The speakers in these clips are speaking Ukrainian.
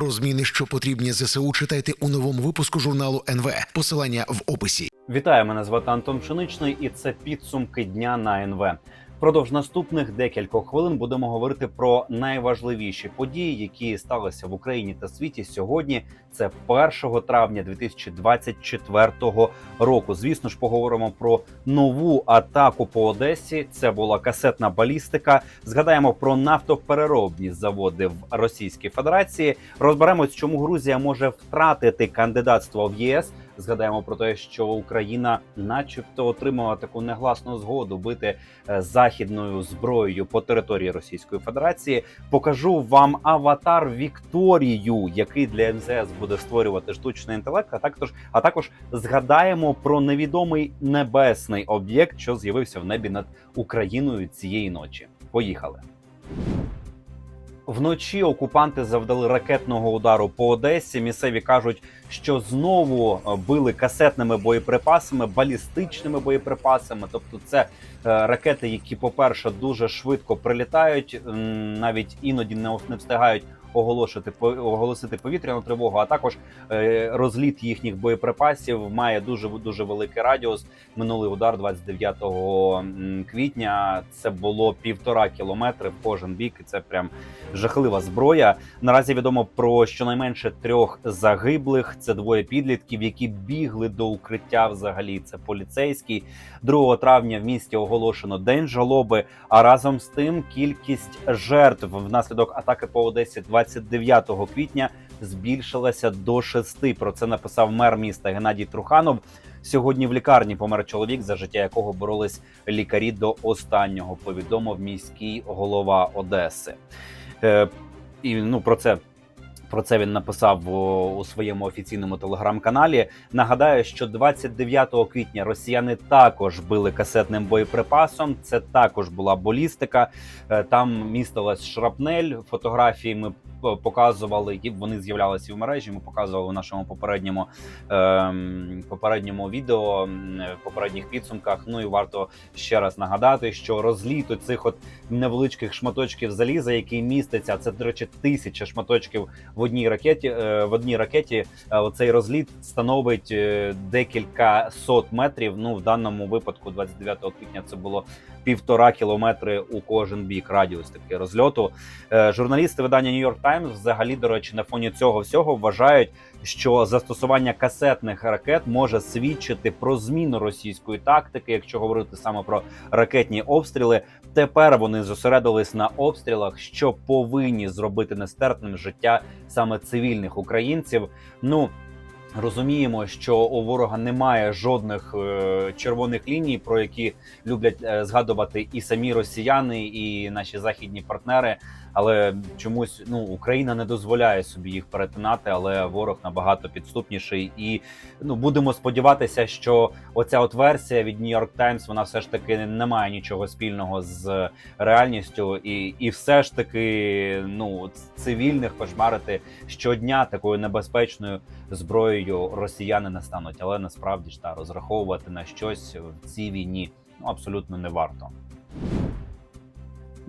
Про зміни, що потрібні ЗСУ, читайте у новому випуску журналу НВ. Посилання в описі. Вітаю, мене звати Антон Пшеничний, і це підсумки дня на НВ. Впродовж наступних декількох хвилин будемо говорити про найважливіші події, які сталися в Україні та світі сьогодні. Це 1 травня 2024 року. Звісно ж, поговоримо про нову атаку по Одесі. Це була касетна балістика. Згадаємо про нафтопереробні заводи в Російській Федерації. Розберемось, чому Грузія може втратити кандидатство в ЄС. Згадаємо про те, що Україна, начебто, отримала таку негласну згоду бити е, західною зброєю по території Російської Федерації. Покажу вам аватар Вікторію, який для МЗС буде створювати штучний інтелект. А також, а також згадаємо про невідомий небесний об'єкт, що з'явився в небі над Україною цієї ночі. Поїхали. Вночі окупанти завдали ракетного удару по Одесі. Місцеві кажуть, що знову е, били касетними боєприпасами, балістичними боєприпасами. Тобто, це е, ракети, які, по-перше, дуже швидко прилітають, навіть іноді не встигають оголошити оголосити повітряну тривогу. А також е, розліт їхніх боєприпасів має дуже дуже великий радіус. Минулий удар 29 квітня. Це було півтора кілометри в кожен бік. Це прям жахлива зброя. Наразі відомо про щонайменше трьох загиблих. Це двоє підлітків, які бігли до укриття. Взагалі, це поліцейський. 2 травня в місті оголошено день жалоби. А разом з тим кількість жертв внаслідок атаки по Одесі 29 квітня збільшилася до шести. Про це написав мер міста Геннадій Труханов. Сьогодні в лікарні помер чоловік, за життя якого боролись лікарі до останнього. Повідомив міський голова Одеси. Е, і ну про це. Про це він написав у, своєму офіційному телеграм-каналі. Нагадаю, що 29 квітня росіяни також били касетним боєприпасом. Це також була балістика. Е, Там містилась шрапнель. Фотографії ми е, показували. і Вони з'являлися в мережі. Ми показували в нашому попередньому ем, попередньому відео попередніх підсумках. Ну і варто ще раз нагадати, що розліт цих от невеличких шматочків заліза, який міститься, це до речі, тисяча шматочків в одній ракеті. е, В одній ракеті е, оцей розліт становить е, декілька сот метрів. Ну в даному випадку, 29 квітня, це було півтора кілометри у кожен бік радіус такий розльоту. Журналісти видання New York Times взагалі, до речі, на фоні цього всього вважають, що застосування касетних ракет може свідчити про зміну російської тактики, якщо говорити саме про ракетні обстріли. Тепер вони зосередились на обстрілах, що повинні зробити нестерпним життя саме цивільних українців. Ну розуміємо, що у ворога немає жодних е, червоних ліній, про які люблять е, згадувати і самі росіяни, і наші західні партнери. Але чомусь ну Україна не дозволяє собі їх перетинати, але ворог набагато підступніший. І ну будемо сподіватися, що оця от версія від New York Times, вона все ж таки не має нічого спільного з реальністю, і, і все ж таки ну цивільних кошмарити щодня такою небезпечною зброєю росіяни не стануть. Але насправді ж та розраховувати на щось в цій війні ну абсолютно не варто.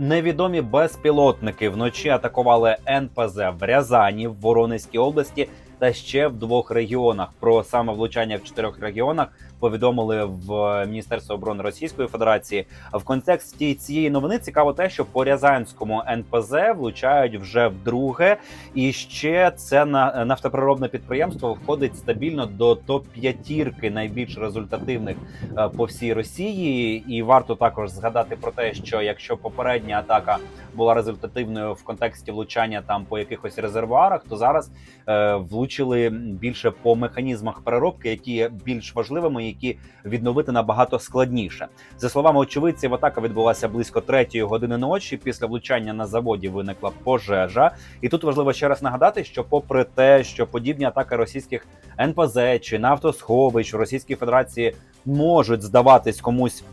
Невідомі безпілотники. Вночі атакували НПЗ в Рязані, в Воронезькій області та ще в двох регіонах. Про саме влучання в чотирьох регіонах повідомили в Міністерство оборони Російської Федерації. В контексті цієї новини цікаво те, що по Рязанському НПЗ влучають вже вдруге, і ще це на нафтопереробне підприємство входить стабільно до топ п'ятірки найбільш результативних е, по всій Росії. І варто також згадати про те, що якщо попередня атака була результативною в контексті влучання там по якихось резервуарах, то зараз е, влучили більше по механізмах переробки, які є більш важливими, які відновити набагато складніше. За словами очевидців, атака відбулася близько третьої години ночі. Після влучання на заводі виникла пожежа. І тут важливо ще раз нагадати, що, попри те, що подібні атаки російських НПЗ чи нафтосховищ у Російській Федерації можуть здаватись комусь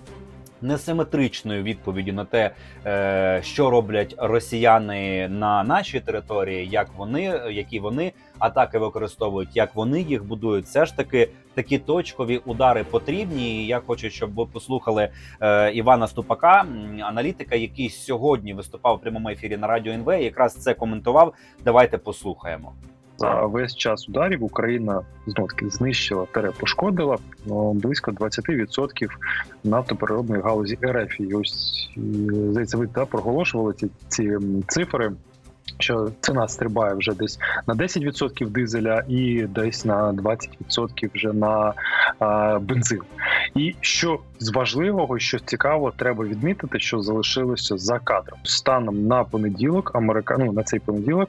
несиметричною відповіддю на те, е, що роблять росіяни на нашій території, як вони, які вони атаки використовують, як вони їх будують. Все ж таки такі точкові удари потрібні. І я хочу, щоб ви послухали е, Івана Ступака, аналітика, який сьогодні виступав у прямому ефірі на радіо НВ. Якраз це коментував. Давайте послухаємо. За весь час ударів Україна знов знищила тере пошкодила ну, близько 20% нафтопереробної галузі РФ. І ось здається, ви та проголошували ці, ці цифри. Що ціна стрибає вже десь на 10% дизеля і десь на 20% вже на а, бензин. І що з важливого, що цікаво, треба відмітити, що залишилося за кадром. Станом на понеділок, Америка... ну, на цей понеділок,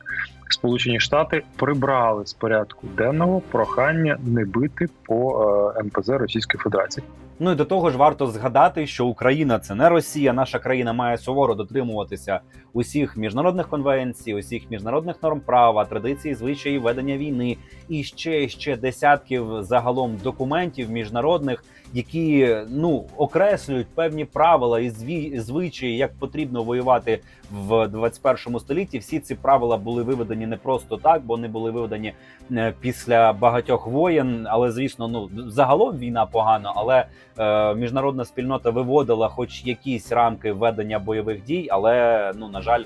Сполучені Штати прибрали з порядку денного прохання не бити по е, НПЗ Російської Федерації. Ну і до того ж, варто згадати, що Україна це не Росія. Наша країна має суворо дотримуватися усіх міжнародних конвенцій, усіх міжнародних норм права, традицій, звичаїв ведення війни і ще ще десятків загалом документів міжнародних, які ну окреслюють певні правила і звичаї, як потрібно воювати в 21 столітті. Всі ці правила були виведені не просто так, бо вони були виведені е, після багатьох воєн. Але звісно, ну загалом війна погана, але е, міжнародна спільнота виводила хоч якісь рамки ведення бойових дій, але ну на жаль.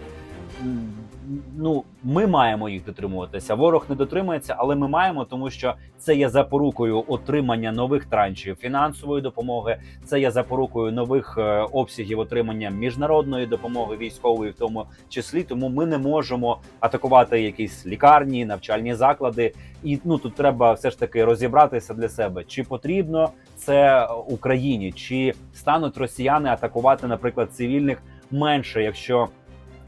Ну, ми маємо їх дотримуватися. Ворог не дотримується, але ми маємо, тому що це є запорукою отримання нових траншів фінансової допомоги. Це є запорукою нових е, обсягів отримання міжнародної допомоги військової, в тому числі. Тому ми не можемо атакувати якісь лікарні, навчальні заклади. І ну тут треба все ж таки розібратися для себе, чи потрібно це Україні, чи стануть росіяни атакувати, наприклад, цивільних менше, якщо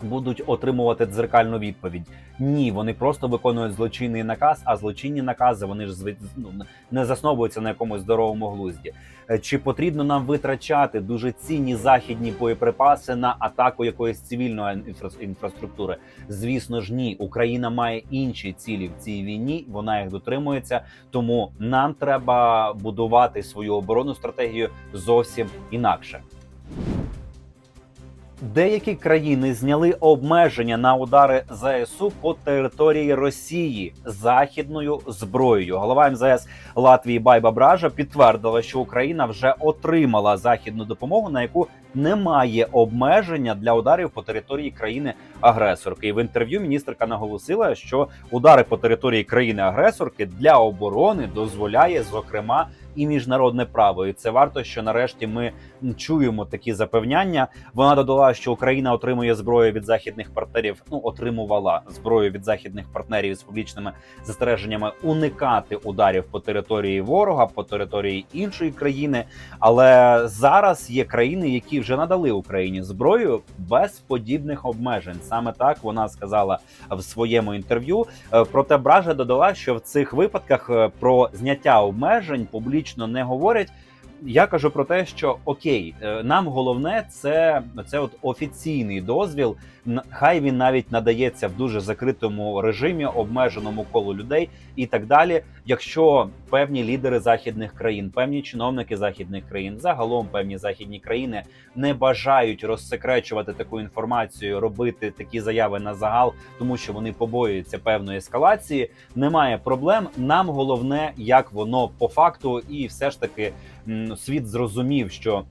будуть отримувати дзеркальну відповідь. Ні, вони просто виконують злочинний наказ, а злочинні накази вони ж ну, не засновуються на якомусь здоровому глузді. Е, Чи потрібно нам витрачати дуже цінні західні боєприпаси на атаку якоїсь цивільної інфра- інфраструктури? Звісно ж, ні. Україна має інші цілі в цій війні. Вона їх дотримується. Тому нам треба будувати свою оборонну стратегію зовсім інакше. Деякі країни зняли обмеження на удари ЗСУ по території Росії західною зброєю. Голова МЗС Латвії Байба Бража підтвердила, що Україна вже отримала західну допомогу, на яку немає обмеження для ударів по території країни-агресорки. І в інтерв'ю міністерка наголосила, що удари по території країни-агресорки для оборони дозволяє зокрема і міжнародне право. І це варто, що нарешті ми чуємо такі запевняння. Вона додала, що Україна отримує зброю від західних партнерів. Ну отримувала зброю від західних партнерів з публічними застереженнями уникати ударів по території ворога, по території іншої країни. Але зараз є країни, які вже надали Україні зброю без подібних обмежень. Саме так вона сказала в своєму інтерв'ю. Е, Проте Бража додала, що в цих випадках е, про зняття обмежень публічно не говорять. Я кажу про те, що окей, е, нам головне це, це от офіційний дозвіл. Хай він навіть надається в дуже закритому режимі, обмеженому колу людей і так далі. Якщо певні лідери західних країн, певні чиновники західних країн, загалом певні західні країни не бажають розсекречувати таку інформацію, робити такі заяви на загал, тому що вони побоюються певної ескалації. Немає проблем. Нам головне, як воно по факту, і все ж таки світ зрозумів, що.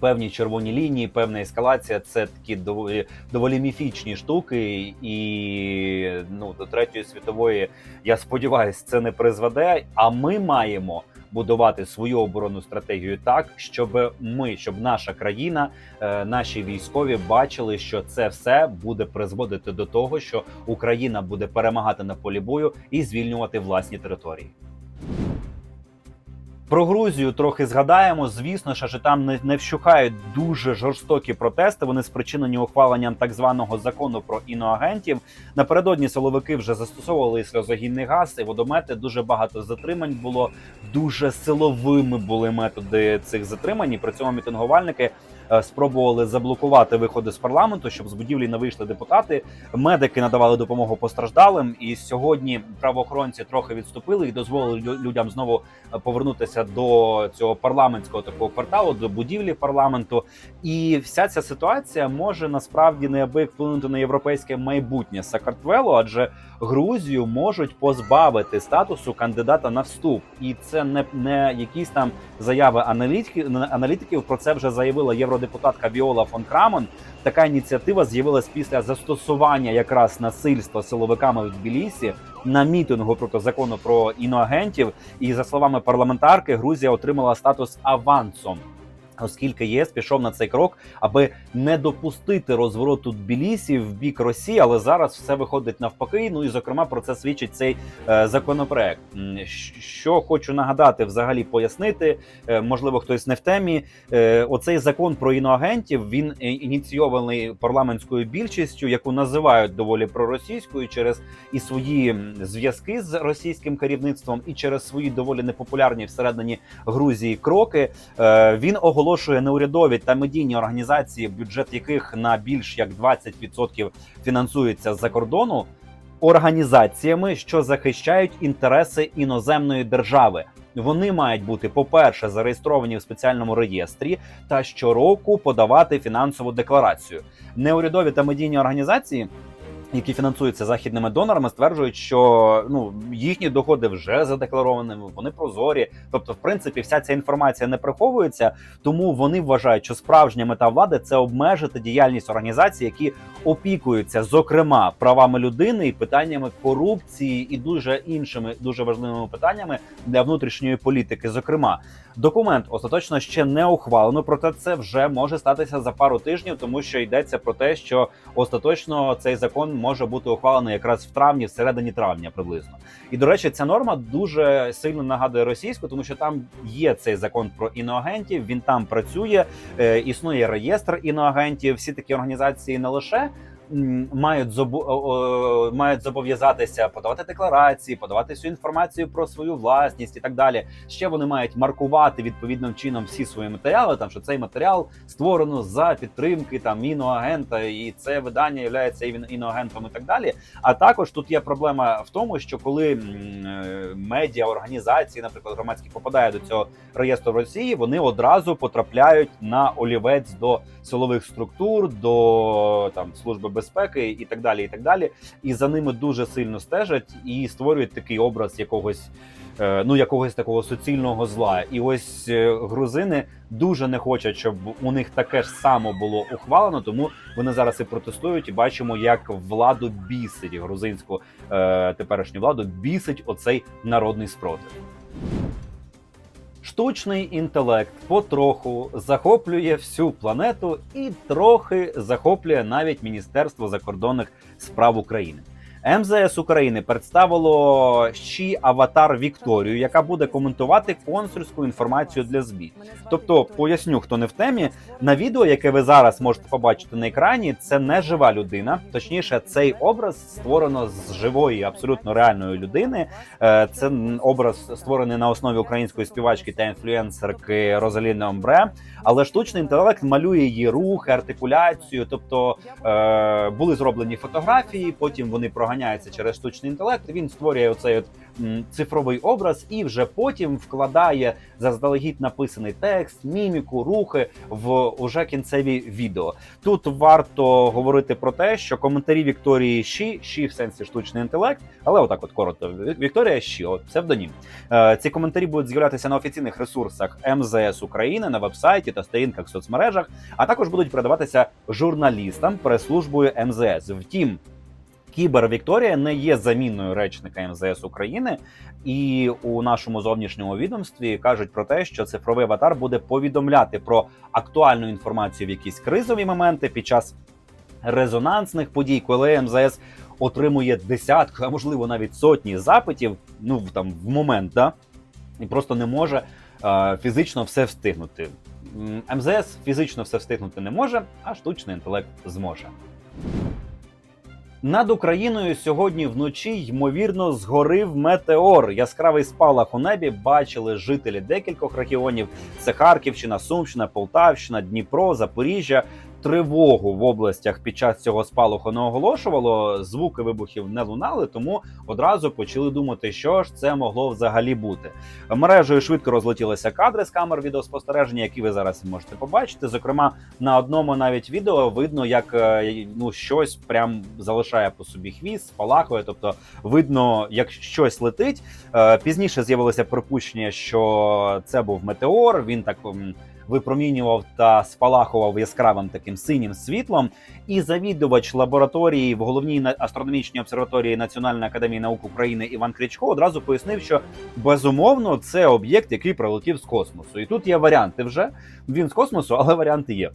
Певні червоні лінії, певна ескалація це такі доволі доволі міфічні штуки, і ну до третьої світової я сподіваюся, це не призведе. А ми маємо будувати свою оборонну стратегію так, щоб ми, щоб наша країна, е, наші військові бачили, що це все буде призводити до того, що Україна буде перемагати на полі бою і звільнювати власні території. Про Грузію трохи згадаємо. Звісно, що там не, не вщухають дуже жорстокі протести. Вони спричинені ухваленням так званого закону про іноагентів. Напередодні силовики вже застосовували сльозогінний газ і водомети. Дуже багато затримань було. Дуже силовими були методи цих затримань. І При цьому мітингувальники спробували заблокувати виходи з парламенту, щоб з будівлі не вийшли депутати. Медики надавали допомогу постраждалим. І сьогодні правоохоронці трохи відступили і дозволили людям знову е, повернутися до цього парламентського такого кварталу, до будівлі парламенту. І вся ця ситуація може насправді неабияк вплинути на європейське майбутнє Сакартвело, адже Грузію можуть позбавити статусу кандидата на вступ, і це не, не якісь там заяви аналітиків. аналітиків. Про це вже заявила євродепутатка Віола фон Крамон. Така ініціатива з'явилась після застосування якраз насильства силовиками в Тбілісі на мітингу проти закону про іноагентів. І за словами парламентарки, Грузія отримала статус авансом. Оскільки ЄС пішов на цей крок, аби не допустити розвороту Тбілісі в бік Росії, але зараз все виходить навпаки. Ну і зокрема про це свідчить цей е, законопроект. Що хочу нагадати, взагалі пояснити, е, можливо, хтось не в темі. Е, оцей закон про іноагентів він е, ініційований парламентською більшістю, яку називають доволі проросійською через і свої зв'язки з російським керівництвом, і через свої доволі непопулярні всередині Грузії кроки. Е, Він оголошує неурядові та медійні організації, бюджет яких на більш як 20% фінансується з-за кордону, організаціями, що захищають інтереси іноземної держави. Вони мають бути, по-перше, зареєстровані в спеціальному реєстрі та щороку подавати фінансову декларацію. Неурядові та медійні організації. Які фінансуються західними донорами, стверджують, що ну їхні доходи вже задекларованими, вони прозорі. Тобто, в принципі, вся ця інформація не приховується, тому вони вважають, що справжня мета влади це обмежити діяльність організацій, які опікуються, зокрема, правами людини і питаннями корупції і дуже іншими дуже важливими питаннями для внутрішньої політики. Зокрема, документ остаточно ще не ухвалено, проте це вже може статися за пару тижнів, тому що йдеться про те, що остаточно цей закон може бути ухвалений якраз в травні, в середині травня, приблизно. І до речі, ця норма дуже сильно нагадує російську, тому що там є цей закон про іноагентів. Він там працює, е, існує реєстр іноагентів. Всі такі організації не лише. Мають зобу- мають зобов'язатися подавати декларації, подавати всю інформацію про свою власність і так далі. Ще вони мають маркувати відповідним чином всі свої матеріали. Там що цей матеріал створено за підтримки там іноагента, і це видання є іноагентом і так далі. А також тут є проблема в тому, що коли е, медіа організації, наприклад, громадські попадають до цього реєстру в Росії, вони одразу потрапляють на олівець до силових структур, до там служби безпеки і так далі. І так далі. І за ними дуже сильно стежать і створюють такий образ якогось. е, Ну, якогось такого суцільного зла, і ось е, грузини дуже не хочуть, щоб у них таке ж само було ухвалено. Тому вони зараз і протестують, і бачимо, як владу бісить грузинську е, теперішню владу бісить оцей народний спротив. Штучний інтелект потроху захоплює всю планету і трохи захоплює навіть Міністерство закордонних справ України. МЗС України представило ще аватар Вікторію, яка буде коментувати консульську інформацію для ЗМІ. Тобто, поясню, хто не в темі, на відео, яке ви зараз можете побачити на екрані, це не жива людина. Точніше, цей образ створено з живої, абсолютно реальної людини. Е, Це образ створений на основі української співачки та інфлюенсерки Розаліни Омбре. Але штучний інтелект малює її рухи, артикуляцію. Тобто е, були зроблені фотографії, потім вони проганяються через штучний інтелект. Він створює оцей от цифровий образ і вже потім вкладає заздалегідь написаний текст, міміку, рухи в уже кінцеві відео. Тут варто говорити про те, що коментарі Вікторії Ші, Ші в сенсі штучний інтелект, але отак, от коротко, Вікторія Ші, от псевдонім. Е, Ці коментарі будуть з'являтися на офіційних ресурсах МЗС України на вебсайті та сторінках в соцмережах, а також будуть передаватися журналістам прес-службою МЗС. Втім. Кібер Вікторія не є заміною речника МЗС України, і у нашому зовнішньому відомстві кажуть про те, що цифровий аватар буде повідомляти про актуальну інформацію в якісь кризові моменти під час резонансних подій, коли МЗС отримує десятки, а можливо навіть сотні запитів. Ну там в момент, да і просто не може е, фізично все встигнути. МЗС фізично все встигнути не може, а штучний інтелект зможе. Над Україною сьогодні вночі ймовірно згорив метеор. Яскравий спалах у небі бачили жителі декількох регіонів: це Харківщина, Сумщина, Полтавщина, Дніпро, Запоріжжя. Тривогу в областях під час цього спалаху не оголошувало. Звуки вибухів не лунали, тому одразу почали думати, що ж це могло взагалі бути. Мережею швидко розлетілися кадри з камер відеоспостереження, які ви зараз можете побачити. Зокрема, на одному навіть відео видно, як е, ну щось прям залишає по собі хвіст, спалахує. Тобто видно, як щось летить. Е, Пізніше з'явилося припущення, що це був метеор. Він так. Випромінював та спалахував яскравим таким синім світлом, і завідувач лабораторії в головній астрономічній обсерваторії Національної академії наук України Іван Кричко одразу пояснив, що безумовно це об'єкт, який прилетів з космосу. І тут є варіанти вже. Він з космосу, але варіанти є.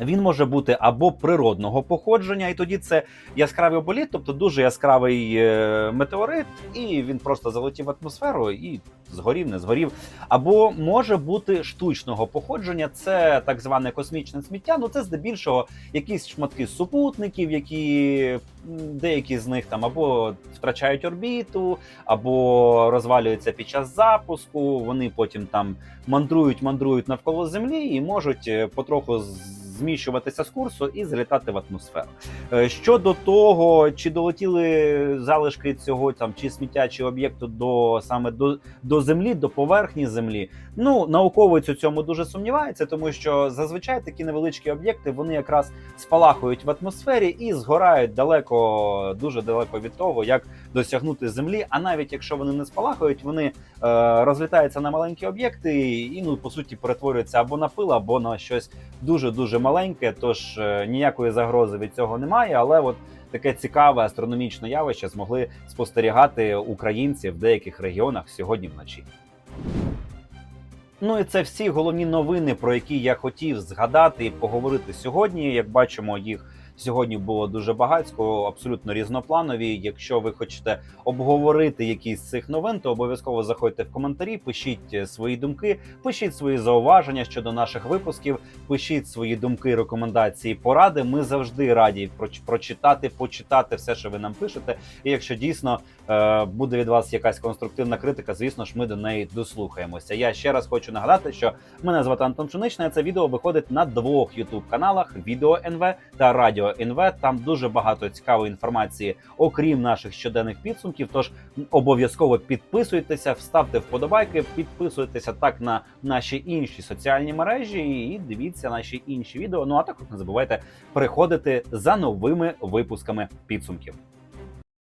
Він може бути або природного походження, і тоді це яскравий боліт, тобто дуже яскравий е, метеорит, і він просто залетів в атмосферу і згорів, не згорів. Або може бути штучного походження, це так зване космічне сміття. Ну це здебільшого якісь шматки супутників, які деякі з них там або втрачають орбіту, або розвалюються під час запуску. Вони потім там мандрують, мандрують навколо Землі і можуть е, потроху з- зміщуватися з курсу і злітати в атмосферу. Е, Щодо того, чи долетіли залишки цього там чи сміття, чи об'єкту до саме до, до землі, до поверхні землі. Ну науковець у цьому дуже сумнівається, тому що зазвичай такі невеличкі об'єкти вони якраз спалахують в атмосфері і згорають далеко, дуже далеко від того, як досягнути землі. А навіть якщо вони не спалахують, вони е, розлітаються на маленькі об'єкти і ну по суті перетворюються або на пил, або на щось дуже дуже маленьке. Тож е, ніякої загрози від цього немає. Але от таке цікаве астрономічне явище змогли спостерігати українці в деяких регіонах сьогодні вночі. Ну і це всі головні новини, про які я хотів згадати і поговорити сьогодні. Як бачимо, їх сьогодні було дуже багатько, абсолютно різнопланові. Якщо ви хочете обговорити якісь з цих новин, то обов'язково заходьте в коментарі, пишіть е, свої думки, пишіть свої зауваження щодо наших випусків, пишіть свої думки, рекомендації, поради. Ми завжди раді проч- прочитати, почитати все, що ви нам пишете. І якщо дійсно буде від вас якась конструктивна критика, звісно ж, ми до неї дослухаємося. Я ще раз хочу нагадати, що мене звати Антон і Це відео виходить на двох youtube каналах: Відео НВ та Радіо НВ. Там дуже багато цікавої інформації, окрім наших щоденних підсумків. Тож обов'язково підписуйтеся, вставте вподобайки, підписуйтеся так на наші інші соціальні мережі і дивіться наші інші відео. Ну а також не забувайте приходити за новими випусками підсумків.